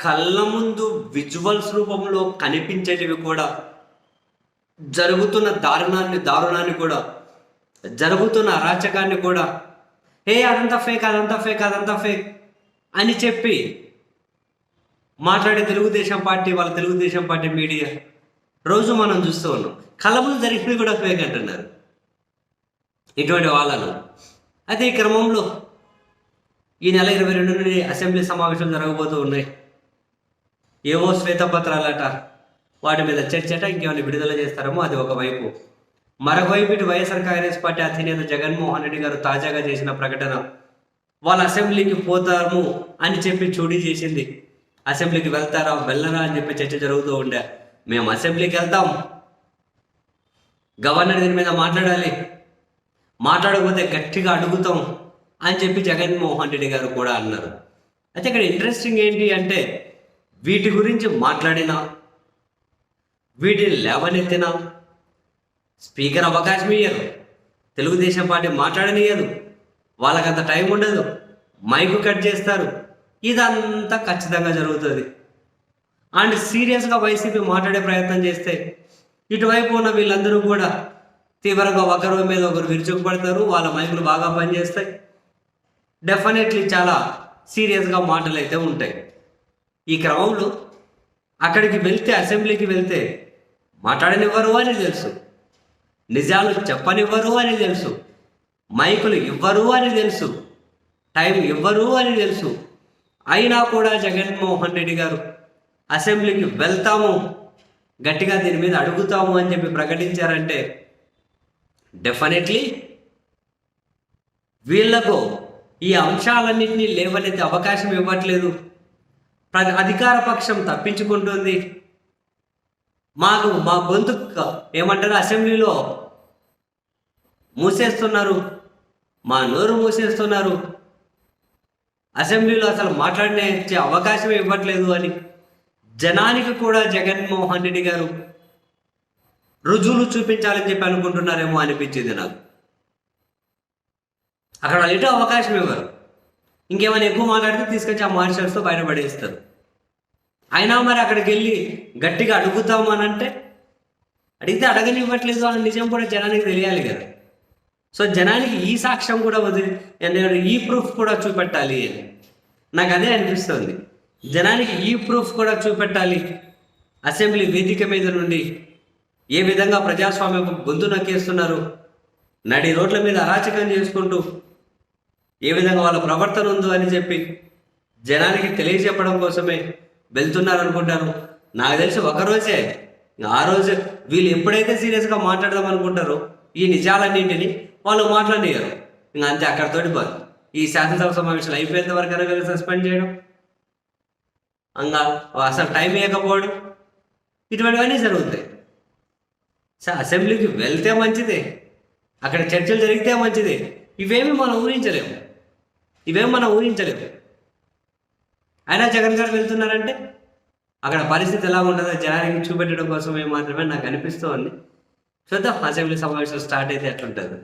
కళ్ళ ముందు విజువల్స్ రూపంలో కనిపించేటివి కూడా జరుగుతున్న దారుణాన్ని దారుణాన్ని కూడా జరుగుతున్న అరాచకాన్ని కూడా ఏ అదంతా ఫేక్ అదంతా ఫేక్ అదంతా ఫేక్ అని చెప్పి మాట్లాడే తెలుగుదేశం పార్టీ వాళ్ళ తెలుగుదేశం పార్టీ మీడియా రోజు మనం చూస్తూ ఉన్నాం. కళ్ళ ముందు జరిగినవి కూడా ఫేక్ అంటున్నారు. ఇటువంటి వాళ్ళను. అయితే ఈ క్రమంలో ఈ నెల ఇరవై రెండు నుండి అసెంబ్లీ సమావేశాలు జరగబోతూ ఉన్నాయి. ఏవో శ్వేతపత్రాలట. వాటి మీద చర్చట ఇంకేమైనా విడుదల చేస్తారేమో అది ఒకవైపు మరొకవైపు ఇటు వైఎస్ఆర్ కాంగ్రెస్ పార్టీ అధినేత జగన్మోహన్ రెడ్డి గారు తాజాగా చేసిన ప్రకటన. వాళ్ళ అసెంబ్లీకి పోతాము అని చెప్పి చూడి చేసింది. అసెంబ్లీకి వెళ్తారా వెళ్ళరా అని చెప్పి చర్చ జరుగుతూ ఉండే. మేము అసెంబ్లీకి వెళ్తాం. గవర్నర్ దీని మీద మాట్లాడాలి. మాట్లాడకపోతే గట్టిగా అడుగుతాం అని చెప్పి జగన్మోహన్ రెడ్డి గారు కూడా అన్నారు. అయితే ఇక్కడ ఇంట్రెస్టింగ్ ఏంటి అంటే వీటి గురించి మాట్లాడినా వీటిని లేవనెత్తినా స్పీకర్ అవకాశం ఇయ్యరు. తెలుగుదేశం పార్టీ మాట్లాడనియదు. వాళ్ళకంత టైం ఉండదు. మైకు కట్ చేస్తారు. ఇదంతా ఖచ్చితంగా జరుగుతుంది. అండ్ సీరియస్గా వైసీపీ మాట్లాడే ప్రయత్నం చేస్తే ఇటువైపు ఉన్న వీళ్ళందరూ కూడా తీవ్రంగా ఒకరి మీద ఒకరు విరుచుకుపడతారు. వాళ్ళ మైకులు బాగా పనిచేస్తాయి. డెఫినెట్లీ చాలా సీరియస్గా మాటలు అయితే ఉంటాయి. ఈ క్రమంలో అక్కడికి వెళ్తే అసెంబ్లీకి వెళ్తే మాట్లాడనివ్వరు అని తెలుసు. నిజాలు చెప్పనివ్వరు అని తెలుసు. మైకులు ఇవ్వరు అని తెలుసు. టైం ఇవ్వరు అని తెలుసు. అయినా కూడా జగన్మోహన్ రెడ్డి గారు అసెంబ్లీకి వెళ్తాము గట్టిగా దీని మీద అడుగుతాము అని చెప్పి ప్రకటించారంటే డెఫినెట్లీ వీళ్ళకు ఈ అంశాలన్నింటినీ లేవనెత్తే అవకాశం ఇవ్వట్లేదు. ప్ర- అధికార పక్షం తప్పించుకుంటుంది. మాకు మా గొంతు ఏమంటారు? అసెంబ్లీలో మూసేస్తున్నారు. మా నోరు మూసేస్తున్నారు. అసెంబ్లీలో అసలు మాట్లాడినే అవకాశం ఇవ్వట్లేదు అని జనానికి కూడా జగన్మోహన్ రెడ్డి గారు రుజువులు చూపించాలని చెప్పి అనుకుంటున్నారేమో అనిపించింది నాకు. అక్కడ ఎటు అవకాశం ఇవ్వరు. ఇంకేమైనా ఎక్కువ మాట్లాడితే తీసుకొచ్చి ఆ మార్షల్స్తో బయటపడేస్తారు అయినా మరి అక్కడికి వెళ్ళి గట్టిగా అడుగుతాము అని అంటే అడిగితే అడగనివ్వట్లేదు అని నిజం కూడా జనానికి తెలియాలి కదా. సో జనానికి ఈ సాక్ష్యం కూడా వదిలి నేను ఈ ప్రూఫ్ కూడా చూపెట్టాలి అని. నాకు అదే అనిపిస్తుంది. జనానికి ఈ ప్రూఫ్ కూడా చూపెట్టాలి. అసెంబ్లీ వేదిక మీద నుండి ఏ విధంగా ప్రజాస్వామ్యం గొంతు నక్కేస్తున్నారు నడి రోడ్ల మీద అరాచకం చేసుకుంటూ ఏ విధంగా వాళ్ళ ప్రవర్తన ఉందో అని చెప్పి జనానికి తెలియజెప్పడం కోసమే వెళ్తున్నారు అనుకుంటారు నాకు తెలిసి ఒక రోజే ఆ రోజు వీళ్ళు ఎప్పుడైతే సీరియస్గా మాట్లాడదాం అనుకుంటారో ఈ నిజాలన్నింటినీ వాళ్ళు మాట్లాడలేరు ఇంకా అంతే అక్కడితోటి పోదు. ఈ శాసనసభ సమావేశాలు అయిపోయేంత వరకు వీళ్ళు సస్పెండ్ చేయడం. ఇంకా అసలు టైం ఇవ్వకపోవడం ఇటువంటివన్నీ జరుగుతాయి. సార్ అసెంబ్లీకి వెళ్తే మంచిదే. అక్కడ చర్చలు జరిగితే మంచిదే. ఇవేమి మనం ఊహించలేము. ఇవేమి మనం ఊహించలేము. అయినా జగన్ గారు వెళ్తున్నారంటే అక్కడ పరిస్థితి ఎలా ఉంటుందో జనానికి చూపెట్టడం కోసమే మాత్రమే నాకు అనిపిస్తోంది. చూద్దాం అసెంబ్లీ సమావేశం స్టార్ట్ అయితే ఎట్లుంటుంది.